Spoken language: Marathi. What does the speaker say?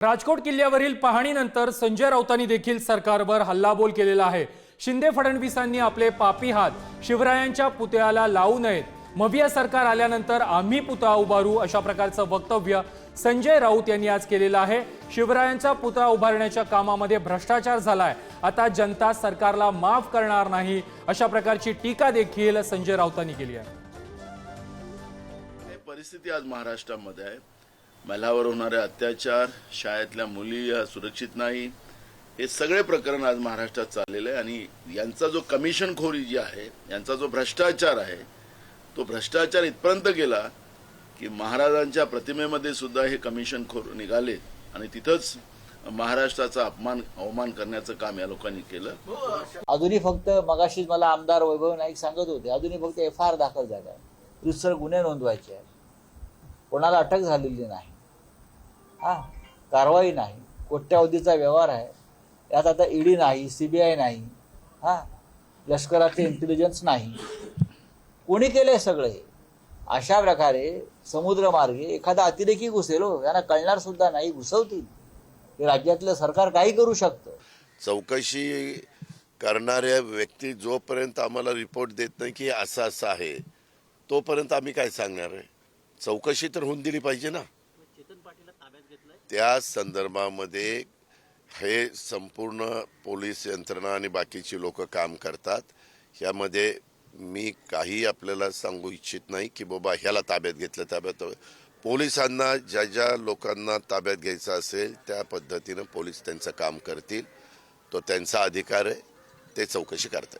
राजकोट किल्ल्यावरील पाहणीनंतर संजय राऊतांनी देखील सरकारवर हल्लाबोल केलेला आहे. शिंदे फडणवीसांनी आपले पापी हात शिवरायांच्या पुतळ्याला लावू नयेत. मविया सरकार आल्यानंतर आम्ही पुतळा उभारू अशा प्रकारचं वक्तव्य संजय राऊत यांनी आज केलेलं आहे. शिवरायांचा पुतळा उभारण्याच्या कामामध्ये भ्रष्टाचार झालाय. आता जनता सरकारला माफ करणार नाही अशा प्रकारची टीका देखील संजय राऊतांनी केली आहे. परिस्थिती आज महाराष्ट्रामध्ये आहे. महिलावर होणारे अत्याचार शाळेतल्या मुली या सुरक्षित नाही हे सगळे प्रकरण आज महाराष्ट्रात चाललेलं आहे. आणि यांचा जो कमिशनखोरी जी आहे यांचा जो भ्रष्टाचार आहे तो भ्रष्टाचार इथपर्यंत गेला की महाराजांच्या प्रतिमेमध्ये सुद्धा हे कमिशनखोर निघाले. आणि तिथंच महाराष्ट्राचा अपमान अवमान करण्याचं काम या लोकांनी केलं. अजूनही फक्त मगाशीच मला आमदार वैभव नाईक सांगत होते अजूनही फक्त एफ आय आर दाखल झाला आहे गुन्हे नोंदवायचे आहेत. कोणाला अटक झालेली नाही. हा कारवाई नाही. कोट्यावधीचा व्यवहार आहे. यात आता ईडी नाही सी बी आय नाही. हा लष्कराचे इंटेलिजन्स नाही. कोणी केले सगळे? हे? अशा प्रकारे समुद्रमार्गे एखादा अतिरेकी घुसेल हो. यांना कळणार सुद्धा नाही घुसवतील. हे राज्यातलं सरकार काही करू शकतं. चौकशी करणाऱ्या व्यक्ती जोपर्यंत आम्हाला रिपोर्ट देत नाही की असं असं आहे तोपर्यंत आम्ही काय सांगणार आहे? चौकशी तर होऊन दिली पाहिजे ना. त्या संदर्भामध्ये हे संपूर्ण पोलीस यंत्रणा आणि बाकीची लोक काम करतात. यामध्ये मी काही आपल्याला सांगू इच्छित नाही की बाबा ह्याला ताब्यात घेतलं ताब्यात पोलिसांना ज्या ज्या लोकांना ताब्यात घ्यायचं असेल त्या पद्धतीनं पोलीस त्यांचं काम करतील. तो त्यांचा अधिकार आहे ते चौकशी करतात.